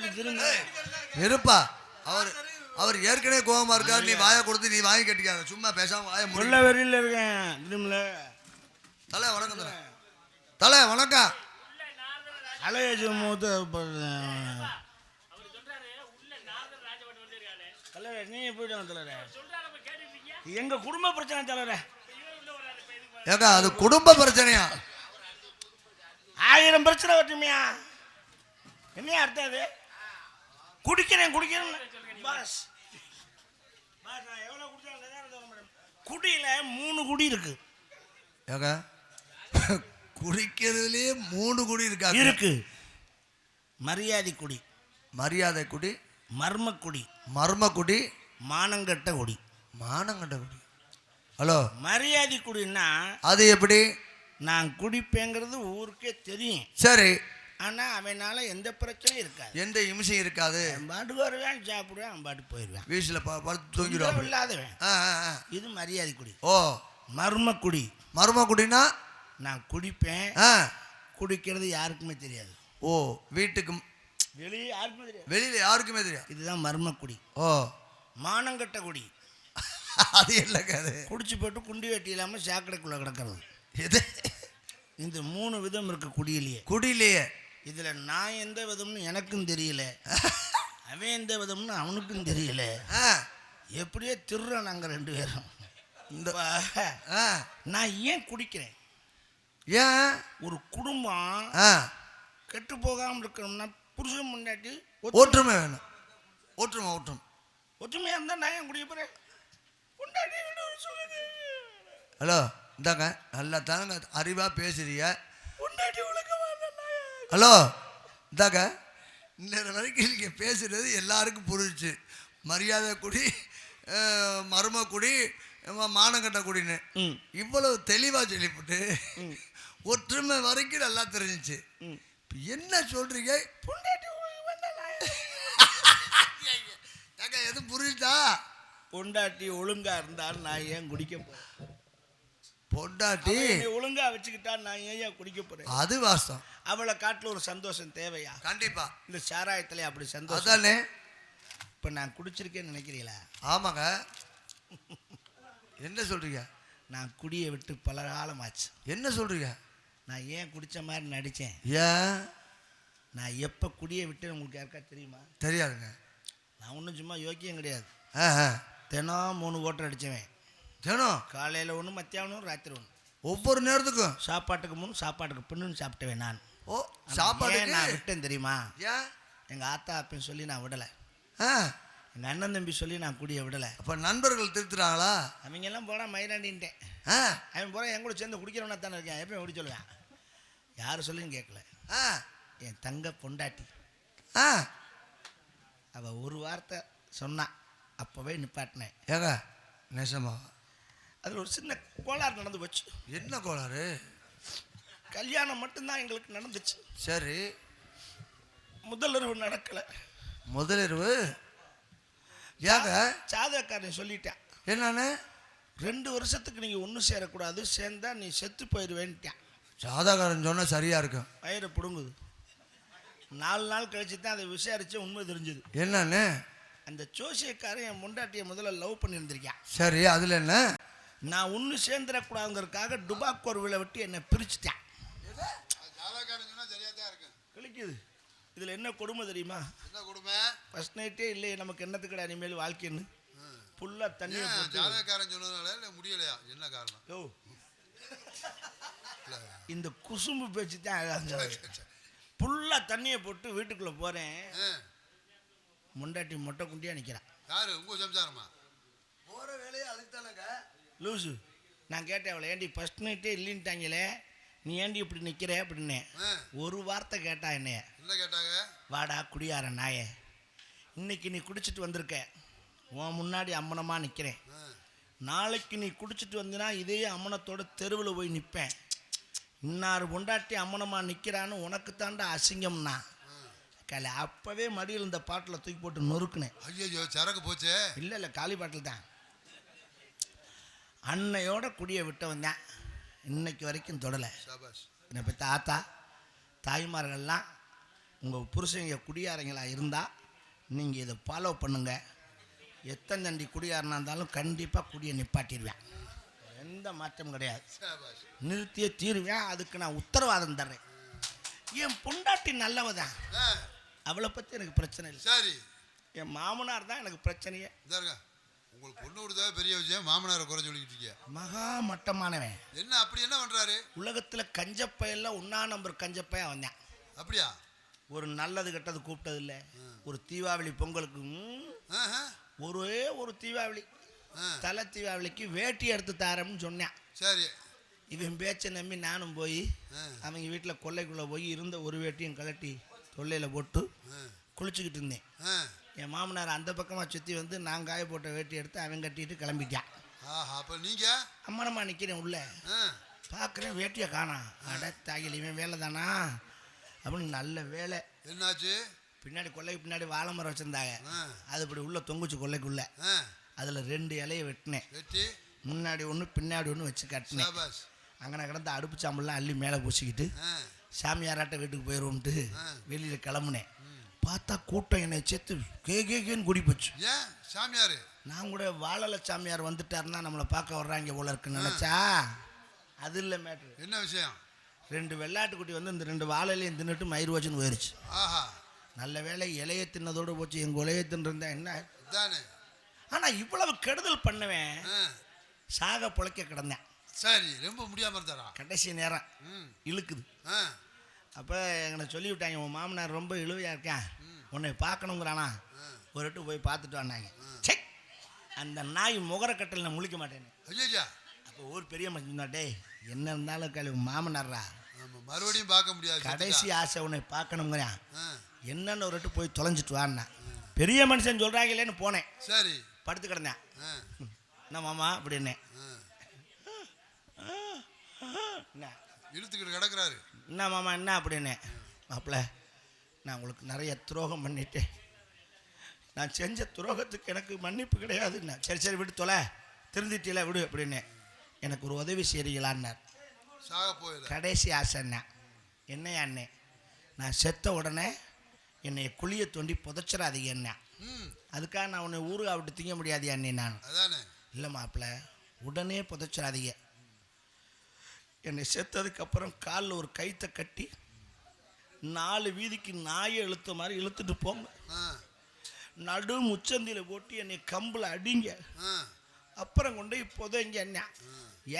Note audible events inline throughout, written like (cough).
வச்சு திரும்ப. இருப்பா. அவர் அவர் ஏற்கனவே கோவமா இருக்காரு. நீ வாயை கொடுத்து நீ வாங்கி கட்டிக்காத. சும்மா பேசாம வாயை உள்ள முடியல வெறியில் இருக்கேன். திரும்பல. தலை வணக்கம் தலை. தலை வணக்கம். அலையஜி மூத்த தலைவரே நீங்க போயிட்டு தலைவரே? எங்க குடும்ப பிரச்சனை தலைவரே? ஏக்கா அது குடும்ப பிரச்சனையா? ஆயிரம் பிரச்சனை வரட்டுமையா? என்ன அர்த்தம் அது? குடிக்கிறேன் குடிக்கிறேன். பாஸ். பாஸ், நான் சொல்ல மாட்டேன். குடியில மூணு குடி இருக்கு. ஏக்கா குடிக்கிறதுலயே மூணு குடி இருக்காங்க இருக்கு. மரியாதை குடி. மரியாதை குடி. மர்ம குடி. மர்ம குடி. மானங்கட்ட குடி. மானங்கண்ட குடி. ஹலோ. மரியாதை குடின்னா அது எப்படி? நான் குடிப்பேங்கிறது ஊருக்கே தெரியும். சரி. ஆனா அவனால எந்த பிரச்சனையும் இருக்காது. எந்த இம்சையும் இருக்காது. பாட்டுக்கு வருவேன் சாப்பிடுவேன் அவன் பாட்டுக்கு போயிடுவேன். வீட்டில் படுத்து தூங்கிடுவாங்க இல்லாதவன். இது மரியாதை குடி ஓ மர்ம குடி மர்ம குடினா நான் குடிப்பேன். குடிக்கிறது யாருக்குமே தெரியாது. ஓ வீட்டுக்கு வெளியே யாருக்குமே தெரியாது. வெளியில யாருக்குமே தெரியும் இதுதான் மர்ம குடி ஓ. மானங்கட்ட குடி (laughs) அது இல்லைங்க அது? குடிச்சு போட்டு குண்டி வெட்டி இல்லாமல் சாக்கடைக்குள்ளே கிடக்கிறது. இது இந்த மூணு விதம் இருக்கு குடியிலேயே. குடியிலேயே. இதில் நான் எந்த விதம்னு எனக்கும் தெரியல. அவன் எந்த விதம்னு அவனுக்கும் தெரியல. எப்படியோ திருறோம் நாங்கள் ரெண்டு பேரும். இந்த நான் ஏன் குடிக்கிறேன்? ஏன்? ஒரு குடும்பம் கெட்டு போகாமல் இருக்கணும்னா புருஷன் முன்னாடி ஒற்றுமை. வேணும். ஒற்றுமை ஒற்றுமை. ஒற்றுமையாக இருந்தால் நான் ஏன் குடிக்க போகிறேன் ஹலோ இந்தாங்க நல்லா தாங்க அறிவாக பேசுறீங்க பொண்டாட்டி ஒழுக்கமா இருந்தா நான் ஏன் ஹலோ இந்தாங்க. இன்னொரு வரைக்கும் நீங்கள் பேசுறது எல்லாருக்கும் புரிஞ்சுச்சு. மரியாதை குடி மர்ம குடி மானங்கட்ட குடின்னு. இவ்வளவு தெளிவாக சொல்லிவிட்டு ஒற்றுமை வரைக்கும் நல்லா தெரிஞ்சிச்சு. என்ன ஏன் ஏங்க எது புரியுதா பொண்டாட்டி ஒழுங்கா இருந்தால் நான் ஏன் குடிக்க போறேன்? பொண்டாட்டி? என்னை ஒழுங்கா வச்சுக்கிட்டா நான் ஏன் குடிக்க போறேன்? அது வாஸ்தவம். அவளை காட்டுல ஒரு சந்தோஷம் தேவையா? கண்டிப்பா. இந்த சாராயத்துல அப்படி சந்தோஷம். அதானே? இப்ப நான் குடிச்சிருக்கேன்னு நினைக்கிறீங்களா? ஆமாங்க. என்ன சொல்றீங்க? நான் குடியை விட்டு பல காலமாச்சு என்ன சொல்றீங்க? நான் ஏன் குடிச்ச மாதிரி நடிச்சேன்? ஏன்? நான் எப்ப குடியை விட்டு உங்களுக்கு யாருக்கா தெரியுமா? தெரியாதுங்க. நான் ஒன்றும் சும்மா யோக்கியம் கிடையாது. தினம் மூணு ஓட்டர் அடிச்சவன். தினம்? காலையில் ஒன்று மத்தியானம் ராத்திரி ஒன்று ஒவ்வொரு நேரத்துக்கும்? சாப்பாட்டுக்கு முன் சாப்பாட்டுக்கு பின்னு சாப்பிட்டவன் நான். ஓ சாப்பாடுக்கு நான் விட்டேன் தெரியுமா? ஏன் எங்கள் ஆத்தா அப்பன்னு சொல்லி நான் விடலை. ஆ. எங்கள் அண்ணன் தம்பி சொல்லி நான் குடியை விடலை. அப்ப நண்பர்கள் திருத்துறாங்களா? அவங்க எல்லாம் போனால் மயிலாண்டின்ட்டேன் ஆ. அவன் போகிற என் கூட சேர்ந்து குடிக்கிறவனா தானே இருக்கேன். எப்பயும் குடி சொல்லுவேன். யார் சொல்லியும் கேட்கல ஆ. என் தங்க பொண்டாட்டி. ஆ. அவள் ஒரு வார்த்தை சொன்னான் அப்போவே நிப்பாட்டினேன். ஏங்க நெசமா? அதில் ஒரு சின்ன கோளாறு நடந்து போச்சு. என்ன கோளாறு? கல்யாணம் மட்டும்தான் எங்களுக்கு நடந்துச்சு. சரி. முதலிரவு நடக்கலை. முதலிரவு ஏங்க? ஜாதகக்காரன் சொல்லிட்டான். என்னன்னு? ரெண்டு வருஷத்துக்கு நீங்கள் ஒன்றும் சேரக்கூடாது சேர்ந்தா நீ செத்து போயிடுவேன்ட்டான் சாதாகாரன் சொன்னா சரியா இருக்கும். வயிறை பிடுங்குது. நாலு நாள் கழிச்சு தான் அதை விசாரித்து உண்மை தெரிஞ்சுது. என்னன்னு? அந்த ஜோசியக்காரன் என் முண்டாட்டியை முதல்ல லவ் பண்ணியிருந்திருக்கான். சரி அதுல என்ன? நான் ஒன்று சேர்ந்துடக்கூடாதுங்கிறதுக்காக டுபாக்கோர்வில் விட்டு என்னை பிரிச்சுட்டான். கிழிக்குது இதில் என்ன கொடுமை தெரியுமா? என்ன கொடுமை? ஃபர்ஸ்ட் நைட்டே இல்லையே நமக்கு என்னத்துக்கடா இனிமேல் வாழ்க்கைன்னு? ஃபுல்லாக போட்டு. ஜாதகக்காரன் சொன்னதுனால இல்லை முடியலையா? என்ன காரணம்? யோ. இந்த குசும்பு பேச்சு தான் ஃபுல்லாக தண்ணியை போட்டு வீட்டுக்குள்ளே போகிறேன் முண்டாட்டி மொட்டை குண்டியாக நிற்கிறான் யாரு? உங்க சம்சாரமா? போற வேலையை அதுதானங்க லூசு நான் கேட்டேன் அவளை ஏண்டி ஃபர்ஸ்ட் நைட்டே இல்லைன்ட்டாங்களே? நீ ஏண்டி இப்படி நிற்கிற அப்படின்னே. ஒரு வார்த்தை கேட்டா என்னைய? என்ன கேட்டாங்க? வாடா குடியார நாயே. இன்னைக்கு நீ குடிச்சிட்டு வந்திருக்க. உன் முன்னாடி அம்மனமாக நிற்கிறேன் நாளைக்கு நீ குடிச்சிட்டு வந்தினா இதே அம்மனத்தோட தெருவில் போய் நிற்பேன் இன்னார் பொண்டாட்டி அம்மனமாக நிற்கிறான்னு உனக்கு தாண்டா அசிங்கம்னா கலை அப்போவே மடியில் இந்த பாட்டில் தூக்கி போட்டு நொறுக்குனேன். ஐயோ சரக்கு போச்சே. இல்லை இல்லை காலி பாட்டில் தான். அன்னையோட குடியை விட்டவன் தான் இன்னைக்கு வரைக்கும் தொடலை. என்னை பற்றி ஆத்தா தாய்மார்கள்லாம் உங்கள் புருஷங்க குடியாரங்களா இருந்தால் நீங்கள் இதை ஃபாலோ பண்ணுங்க. எத்தனை தண்டி குடியாரனா இருந்தாலும் கண்டிப்பாக குடியை நிப்பாட்டிடுவேன். எந்த மாற்றமும் கிடையாது. நிறுத்தியே தீருவேன். அதுக்கு நான் உத்தரவாதம் தர்றேன். என் பொண்டாட்டி நல்லவ தான் அவளை பற்றி எனக்கு பிரச்சனை இல்லை. சரி. என் மாமனார் தான் எனக்கு பிரச்சனையே. உங்களுக்கு பொண்ணு கொடுத்தா பெரிய விஷயம் மாமனாரை குறை சொல்லிக்கிட்டு இருக்கீங்க மகா மட்டமானவன். என்ன அப்படி என்ன பண்றாரு? உலகத்தில் கஞ்சப்பையில் ஒன்றா நம்பர் கஞ்சப்பையன் வந்தேன் அப்படியா? ஒரு நல்லது கெட்டது கூப்பிட்டது இல்லை ஒரு தீபாவளி பொங்கலுக்கு ஒரே ஒரு தீபாவளி. தலை தீபாவளிக்கு வேட்டி எடுத்து தாரேன்னு சொன்னேன். சரி. இவன் பேச்சை நம்பி நானும் போய் அவங்க வீட்டில் கொல்லைக்குள்ளே போய் இருந்த ஒரு வேட்டியும் கழட்டி தொல்லையில் போட்டு குளிச்சுக்கிட்டு இருந்தேன். என் மாமனார் அந்த பக்கமாக சுற்றி வந்து நான் காய போட்ட வேட்டி எடுத்து அவன் கட்டிட்டு கிளம்பிட்டான் அப்ப நீங்க? அம்மனம்மா நிற்கிறேன் உள்ள. பார்க்குறேன் வேட்டியை காணாம் அட தாகில் இவன் வேலை தானா அப்படின்னு நல்ல வேலை. என்னாச்சு? பின்னாடி கொல்லைக்கு பின்னாடி வாழை மரம் வச்சுருந்தாங்க. அது இப்படி உள்ள தொங்குச்சு கொல்லைக்குள்ள அதில் ரெண்டு இலையை வெட்டினேன். வெட்டி? முன்னாடி ஒன்று பின்னாடி ஒன்று வச்சு கட்டினேன். அங்கே கிடந்த அடுப்பு சாம்பல்லாம் அள்ளி மேலே பூசிக்கிட்டு சாமியாராட்ட வீட்டுக்கு போயிடுவோம்ட்டு. வெளியில் கிளம்புனேன். பார்த்தா கூட்டம் என்னை சேர்த்து கே கே கேன்னு குடி போச்சு ஏன்? சாமியாரு. நான் கூட வாழலை சாமியார் வந்துட்டாருன்னா நம்மளை பார்க்க வர்றாங்க போல இருக்குன்னு நினச்சா? அது இல்லை மேட்ரு. என்ன விஷயம்? ரெண்டு வெள்ளாட்டுக்குட்டி வந்து இந்த ரெண்டு வாழையிலையும் தின்னுட்டு மயிர் வச்சுன்னு போயிருச்சு. ஆஹா. நல்ல வேளை இலைய தின்னதோடு போச்சு எங்கள் இலைய தின்னுருந்தா என்ன? இதானே. ஆனால் இவ்வளவு கெடுதல் பண்ணுவேன். சாக பொழைக்க கிடந்தேன். சரி ரொம்ப முடியாம இருந்தாரா கடைசி நேரம். இழுக்குது. அப்போ எங்களை சொல்லி விட்டாங்க உன் மாமனார் ரொம்ப இழுவையாக இருக்கான். உன்னை பார்க்கணுங்கிறானா? ஒரு எட்டு போய் பார்த்துட்டு வந்தாங்க. சே அந்த நாய் முகரக்கட்டில் நான் முழிக்க மாட்டேன்னு. ஐயா அப்போ ஒரு பெரிய மனுஷன் டேய் என்ன இருந்தாலும் கழிவு மாமனார்ரா? மறுபடியும் பார்க்க முடியாது கடைசி ஆசை உன்னை பார்க்கணுங்கிறான். என்னன்னு ஒரு எட்டு போய் தொலைஞ்சிட்டு வான்னா பெரிய மனுஷன் சொல்கிறாங்களேன்னு போனேன். சரி. படுத்து கிடந்தேன். என்ன மாமா? அப்படின்னேன். என்ன இழுத்துக்கிட்டு கிடக்குறாரு. என்ன மாமா என்ன அப்படின்னு? மாப்பிள்ள நான் உங்களுக்கு நிறைய துரோகம் பண்ணிட்டேன். நான் செஞ்ச துரோகத்துக்கு எனக்கு மன்னிப்பு கிடையாதுன்னா சரி சரி விடு தொலை. திருந்திட்டில விடு அப்படின்னு. எனக்கு ஒரு உதவி செய்றீங்களான்னார். சாக கடைசி ஆசைன்னா என்னையா அண்ணே? நான் செத்த உடனே என்னை குழியை தோண்டி புதைச்சிடாதீங்க என்ன அதுக்காக நான் உன்னை ஊருக்கு விட்டு திங்க முடியாது அண்ணே நான். அதானே. இல்லை மாப்பிள்ள உடனே புதைச்சிடாதீங்க. என்னை செத்ததுக்கப்புறம் காலில் ஒரு கைத்தை கட்டி நாலு வீதிக்கு நாயை இழுத்த மாதிரி இழுத்துட்டு போங்க நடு முச்சந்தியில் போட்டு என்னை கம்பில் அடிங்க. அப்புறம் கொண்டு போய் புதைங்க என்ன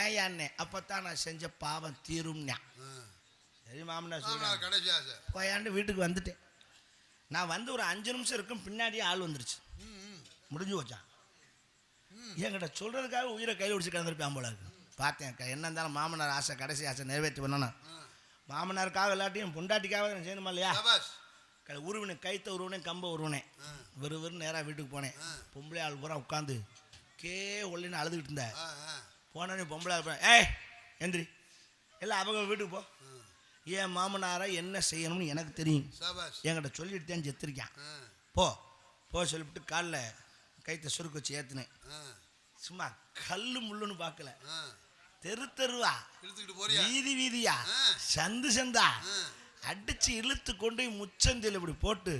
ஏன் அண்ணே அப்போ தான் நான் செஞ்ச பாவம் தீரும்னா. சரி மாமனா ஆசை போயாண்டு வீட்டுக்கு வந்துட்டேன். நான் வந்து ஒரு அஞ்சு நிமிஷம் இருக்கும் பின்னாடியே ஆள் வந்துருச்சு. முடிஞ்சு வச்சான் என்கிட்ட சொல்கிறதுக்காக உயிரை கையில் பிடிச்சி கிடந்திருப்பான் போல இருக்கு. பார்த்தேன். க- என்ன இருந்தாலும் மாமனார் ஆசை கடைசி ஆசை நிறைவேற்றி பண்ணணும் மாமனாருக்காக இல்லாட்டியும் பொண்டாட்டிக்காக நான் செய்யணுமா இல்லையா? உருவினேன் கைத்த உருவினேன் கம்ப உருவினேன் வெறு வெறும் நேராக வீட்டுக்கு போனேன். பொம்பளை ஆள் பூரா உட்காந்து கே ஒல்லின்னு அழுதுகிட்டு இருந்தேன் போனோடனே பொம்பளை ஆள் ஏய் எந்திரி. எல்லாம் அவங்க வீட்டுக்கு போ. ஏன் மாமனாரை என்ன செய்யணும்னு எனக்கு தெரியும். என்கிட்ட சொல்லிட்டு தான் செத்துருக்கேன் போ போ சொல்லிவிட்டு காலில் கைத்தை சுருக்கு வச்சு ஏற்றுனேன் சும்மா கல்லு முள்ளுன்னு பார்க்கல. தெரு தெருவா. வீதி வீதியா. சந்து சந்தா. அடிச்சு இழுத்து கொண்டு முச்சந்தில் இப்படி போட்டு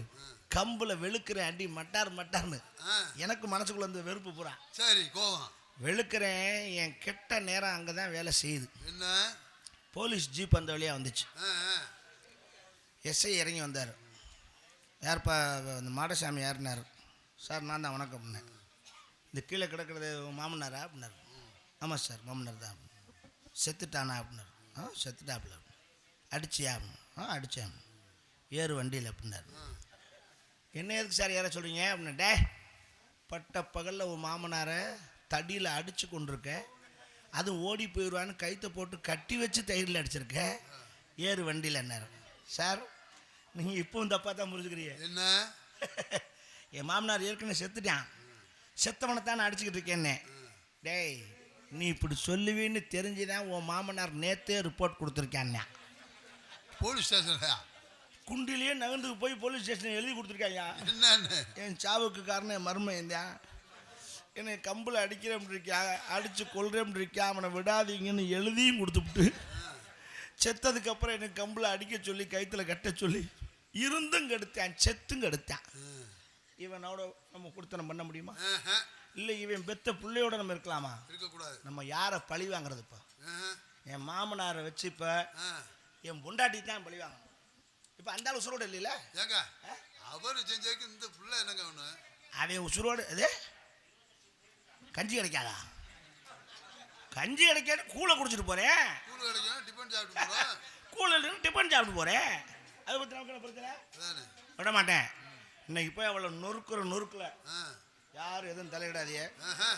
கம்புல வெளுக்கிறேன் அடி மட்டார் மட்டார்னு. எனக்கு மனசுக்குள்ள இந்த வெறுப்பு பூரா. சரி கோவம். வெளுக்கிறேன் என் கெட்ட நேரம் அங்கே தான் வேலை செய்யுது. என்ன? போலீஸ் ஜீப் அந்த வழியாக வந்துச்சு. எஸ்ஐ இறங்கி வந்தார். யார்ப்பா இந்த மாடசாமி யாருன்னாரு? சார் நான் தான் வணக்கம் அப்படின்னேன் இந்த கீழே கிடக்கிறது மாமனாரா? அப்படின்னாரு. ஆமாம் சார் மாமனார் தான் செத்துட்டானா அப்படின்னாரு. ஆ செத்துட்டாப்புல. அடிச்சியா ஆ அடித்தேன் ஏறு வண்டியில் அப்படின்னாரு. என்ன எதுக்கு சார் யாரை சொல்கிறீங்க அப்படின்னா டே பட்ட பகலில் உன் மாமனாரை தடியில் அடித்து கொண்டிருக்க. அது ஓடி போயிடுவான்னு கைத்தை போட்டு கட்டி வச்சு தயிரில் அடிச்சிருக்க. ஏறு வண்டியில் என்னாரு சார் நீங்கள் இப்பவும் தப்பாக தான் புரிஞ்சுக்கிறீங்க. என்ன? என் மாமனார் ஏற்கனவே செத்துட்டான். செத்தவனை தான் அடிச்சுக்கிட்டு இருக்கேன்னே. டேய் நீ இப்படி சொல்லுவீன்னு தெரிஞ்சுதான் உன் மாமனார் நேத்தே ரிப்போர்ட் கொடுத்துருக்கான் போலீஸ் ஸ்டேஷன்லையா? குண்டிலேயே நகர்ந்துக்கு போய் போலீஸ் ஸ்டேஷன் எழுதி கொடுத்துருக்காயா என்னன்னு? என் சாவுக்கு காரணம் என் மருமை இருந்தான் என்னை கம்பில் அடிக்கிறேன் இருக்கா அடித்து கொள்றேன் இருக்கா அவனை விடாதீங்கன்னு எழுதியும் கொடுத்துப்புட்டு செத்ததுக்கப்புறம் என்னை கம்பில் அடிக்க சொல்லி கைத்தில் கட்ட சொல்லி இருந்தும் கெடுத்தான் செத்தும் கெடுத்தான். இவனோட நம்ம கொடுத்தனம் பண்ண முடியுமா? இல்லை இவன் பெத்த பிள்ளையோட நம்ம இருக்கலாமா? இருக்கக்கூடாது. நம்ம யாரை பழி வாங்குறது இப்போ என் மாமனாரை வச்சு இப்போ. என் பொண்டாட்டி தான் பழி வாங்கணும். இப்போ அந்த ஆள் உசுரோடு இல்லைல்ல ஏங்க அவர் செஞ்சதுக்கு இந்த புள்ள என்னங்க ஒண்ணு? அவன் உசுரோடு இது கஞ்சி கிடைக்காதா? கஞ்சி கிடைக்காது கூழை குடிச்சிட்டு போகிறேன் கூழ் கிடைக்கும் டிஃபன் சாப்பிட்டு போறோம். கூழில் டிஃபன் சாப்பிட்டு போகிறேன் அதை பற்றி நமக்கு பிரச்சனை? விட மாட்டேன் இன்னைக்கு போய் அவளை நொறுக்குற நொறுக்கில் யாரும் எதுவும் தலையிடாதீங்க. ஆஹா.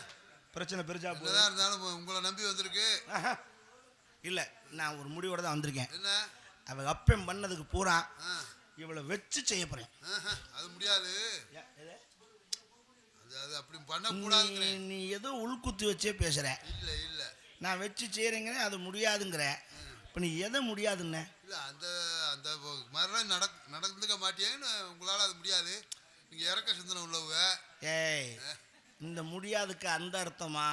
பிரச்சனை பெருசா என்னதான் இருந்தாலும் உங்களை நம்பி வந்திருக்கு. இல்லை நான் ஒரு முடிவோட தான் வந்திருக்கேன். என்ன? அவ அப்பம் பண்ணதுக்கு பூரா ஆ, இவளை வச்சு செய்ய போகிறேன் ஆஹா, அது முடியாது. அது அது அப்படி பண்ணக்கூடாதுங்கிறேன். நீ ஏதோ உள்குத்து வச்சே பேசுகிற இல்ல இல்ல. நான் வச்சு செய்கிறேங்கிறேன் அது முடியாதுங்கிற. இப்போ நீ எதை முடியாதுன்னு? இல்ல அந்த அந்த மாதிரிலாம் நடக் நடந்துக்க மாட்டேன்னு உங்களால அது முடியாது. நீங்க இறக்க சிந்தனை உள்ளவங்க. ஏய் இந்த முடியாதுக்கு அந்த அர்த்தமா?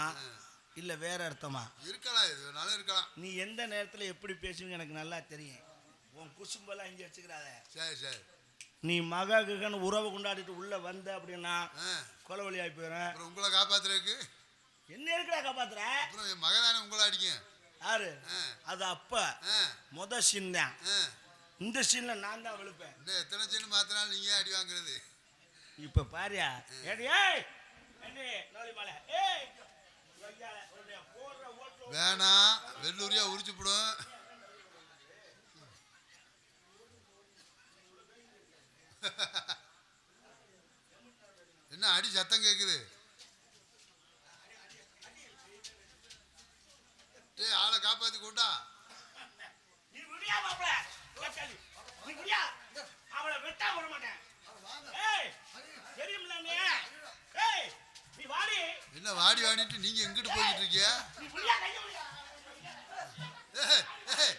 இல்லை வேற அர்த்தமா? இருக்கலாம் எது வேணாலும் இருக்கலாம். நீ எந்த நேரத்தில் எப்படி பேசுவீங்க எனக்கு நல்லா தெரியும். உன் குசும்பெல்லாம் இங்கே வச்சுக்கிறாத. சரி சரி. நீ மக கிகன்னு உறவு கொண்டாடிட்டு உள்ளே வந்த அப்படின்னா கொலவழி ஆகி அப்புறம் உங்களை காப்பாத்துறதுக்கு? என்ன இருக்குடா காப்பாத்துற? அப்புறம் என் உங்களை அடிக்கும் யாரு? அது அப்ப. முத சீன் தான். இந்த சீன்ல நான் தான் விழுப்பேன். இன்னும் எத்தனை சின்ன மாத்தினாலும் நீங்க அடி வாங்குறது. இப்ப பாரியா வேணாம் வெள்ளூரியா உரிச்சுப்படும் என்ன அடி சத்தம் கேக்குது? டேய் ஆளை காப்பாத்தி கொண்டா. என்ன வாடி வாடிட்டு நீங்க எங்கிட்டு போய்கிட்டு இருக்கீங்க? நீ விடியா கைய விடியா ஏய், ஏய்.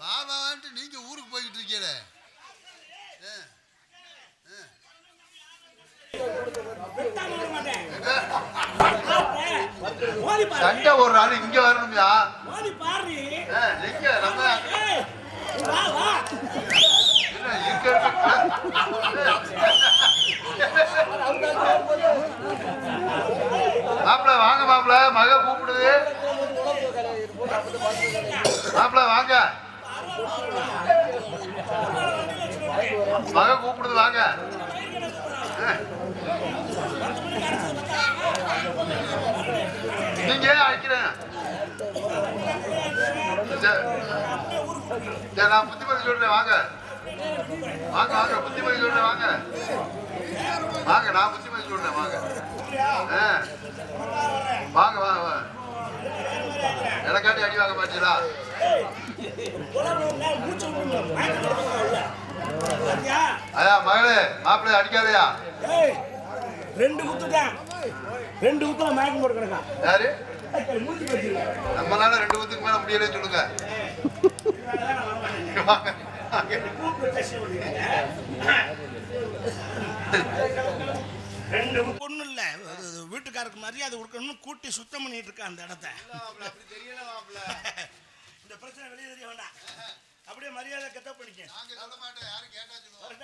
வா வான்ட்டு நீங்க ஊருக்கு மோதி பாரு சண்டை ஒரு ஆள் இங்க வரணும்யா. எங்க நம்ம ஏய் நீ வா வா என்ன இங்க இருக்க மாப்பிள்ள வாங்க மாப்பிள்ள மக கூப்பிடுது. மாப்பிள்ள வாங்க. மக கூப்பிடுது வாங்க. நீங்க ஏன் அழைக்கிறேன் நான் புத்திமதி சொல்றேன் வாங்க. வாங்க வாங்க புத்திமதி சொல்றேன் வாங்க. வாங்க நான் புத்திமதி சொல்றேன் வாங்க. ஆ. வாங்க வாங்க வாங்க. எனக்காண்டி அடி வாங்க மாட்டீங்களா ஐயா மகளே மாப்பிள்ளை அடிக்காதயா. ரெண்டு குத்துட்டேன் ரெண்டு குத்துல மயக்கம் போட்டு கிடக்கா யாரு? நம்மளால ரெண்டு குத்துக்கு மேல முடியல சொல்லுங்க. ரெண்டு வீட்டுக்காருக்கு மரியாதை கொடுக்கணும்னு கூட்டி சுத்தம் பண்ணிட்டு இருக்கா அந்த இடத்த. இந்த பிரச்சனை வெளியே தெரிய வேண்டாம். அப்படியே மரியாதை கெட்ட பண்ணிக்க